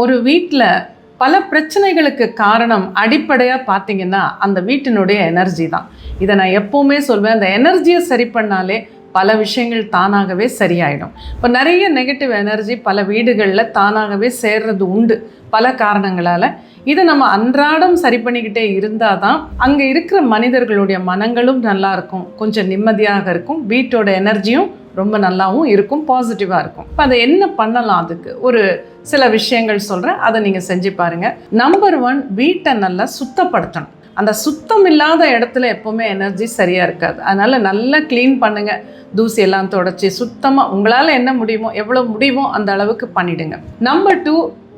ஒரு வீட்டில் பல பிரச்சனைகளுக்கு காரணம் அடிப்படையாக பார்த்தீங்கன்னா அந்த வீட்டினுடைய எனர்ஜி தான். இதை நான் எப்போவுமே சொல்வேன். அந்த எனர்ஜியை சரி பண்ணாலே பல விஷயங்கள் தானாகவே சரியாயிடும். இப்போ நிறைய நெகட்டிவ் எனர்ஜி பல வீடுகளில் தானாகவே சேர்றது உண்டு பல காரணங்களால். இதை நம்ம அன்றாடம் சரி பண்ணிக்கிட்டே இருந்தால் தான் அங்கே இருக்கிற மனிதர்களுடைய மனங்களும் நல்லாயிருக்கும் கொஞ்சம் நிம்மதியாக இருக்கும். வீட்டோட எனர்ஜியும் ரொம்ப நல்லாவும் இருக்கும் பாசிட்டிவாக இருக்கும். இப்போ அதை என்ன பண்ணலாம் அதுக்கு? ஒரு சில விஷயங்கள் சொல்கிறேன் அதை நீங்கள் செஞ்சு பாருங்கள் நம்பர் ஒன் வீட்டை நல்லா சுத்தப்படுத்தணும். அந்த சுத்தம் இல்லாத இடத்துல எப்போவுமே எனர்ஜி சரியாக இருக்காது. அதனால் நல்லா க்ளீன் பண்ணுங்கள் தூசி எல்லாம் தொடச்சி சுத்தமாக உங்களால் என்ன முடியுமோ எவ்வளோ முடியுமோ அந்த அளவுக்கு பண்ணிடுங்க. நம்பர் டூ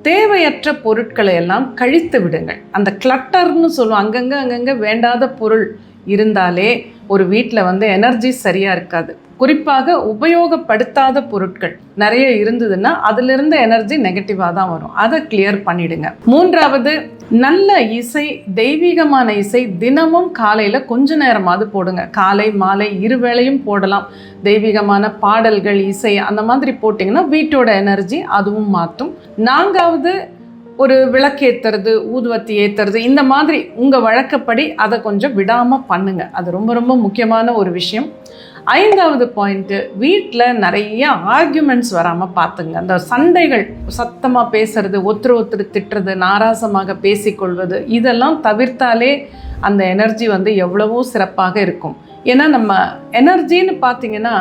தேவையற்ற பொருட்களை எல்லாம் கழித்து விடுங்கள். அந்த கிளட்டர்னு சொல்லுவோம் அங்கங்கே அங்கங்கே வேண்டாத பொருள் இருந்தாலே ஒரு வீட்டில் வந்து எனர்ஜி சரியாக இருக்காது. குறிப்பாக உபயோகப்படுத்தாத பொருட்கள் நிறைய இருந்ததுன்னா அதிலிருந்து எனர்ஜி நெகட்டிவாக தான் வரும். அதை கிளியர் பண்ணிடுங்க. மூன்றாவது நல்ல இசை தெய்வீகமான இசை தினமும் காலையில் கொஞ்ச நேரமாவது போடுங்க. காலை மாலை இரு வேளையும் போடலாம். தெய்வீகமான பாடல்கள் இசை அந்த மாதிரி போட்டிங்கன்னா வீட்டோட எனர்ஜி அதுவும் மாற்றும். நான்காவது ஒரு விளக்கு ஏற்றுறது ஊதுவத்தி ஏற்றுறது இந்த மாதிரி உங்கள் வழக்கப்படி அதை கொஞ்சம் விடாமல் பண்ணுங்கள் அது ரொம்ப ரொம்ப முக்கியமான ஒரு விஷயம். ஐந்தாவது பாயிண்ட்டு வீட்டில் நிறைய ஆர்கியூமெண்ட்ஸ் வராமல் பார்த்துங்க. அந்த சண்டைகள் சத்தமாக பேசுறது ஒருத்தர் ஒருத்தர் திட்டுறது நாராசமாக பேசிக்கொள்வது இதெல்லாம் தவிர்த்தாலே அந்த எனர்ஜி வந்து எவ்வளவோ சிறப்பாக இருக்கும். ஏன்னா நம்ம எனர்ஜின்னு பார்த்தீங்கன்னா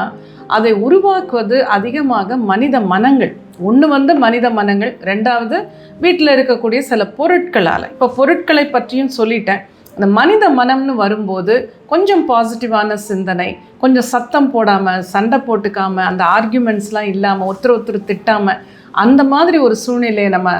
அதை உருவாக்குவது அதிகமாக மனித மனங்கள் ஒன்று வந்து மனித மனங்கள் ரெண்டாவது வீட்டில் இருக்கக்கூடிய சில பொருட்களால். இப்போ பொருட்களை பற்றியும் சொல்லிட்டேன். அந்த மனித மனம்னு வரும்போது கொஞ்சம் பாசிட்டிவான சிந்தனை கொஞ்சம் சத்தம் போடாமல் சண்டை போட்டுக்காமல் அந்த ஆர்கியூமெண்ட்ஸ்லாம் இல்லாமல் ஒருத்தர் ஒருத்தர் திட்டாமல் அந்த மாதிரி ஒரு சூழ்நிலையை நம்ம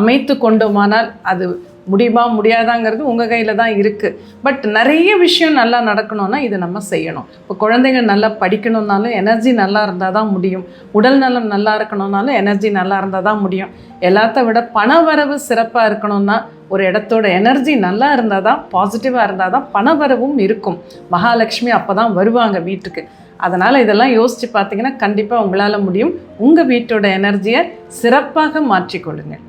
அமைத்து கொண்டோமானால் அது முடியுமா முடியாதாங்கிறது உங்கள் கையில் தான் இருக்குது பட் நிறைய விஷயம் நல்லா நடக்கணும்னா இதை நம்ம செய்யணும். இப்போ குழந்தைங்க நல்லா படிக்கணும்னாலும் எனர்ஜி நல்லா இருந்தால் தான் முடியும். உடல் நலம் நல்லா இருக்கணும்னாலும் எனர்ஜி நல்லா இருந்தால் தான் முடியும். எல்லாத்த விட பண வரவு சிறப்பாக இருக்கணும்னா ஒரு இடத்தோட எனர்ஜி நல்லா இருந்தால் தான் பாசிட்டிவாக இருந்தால் தான் பண வரவும் இருக்கும். மகாலட்சுமி அப்போ தான் வருவாங்க வீட்டுக்கு. அதனால் இதெல்லாம் யோசித்து பார்த்தீங்கன்னா கண்டிப்பாக உங்களால் முடியும். உங்கள் வீட்டோட எனர்ஜியை சிறப்பாக மாற்றிக்கொள்ளுங்கள்.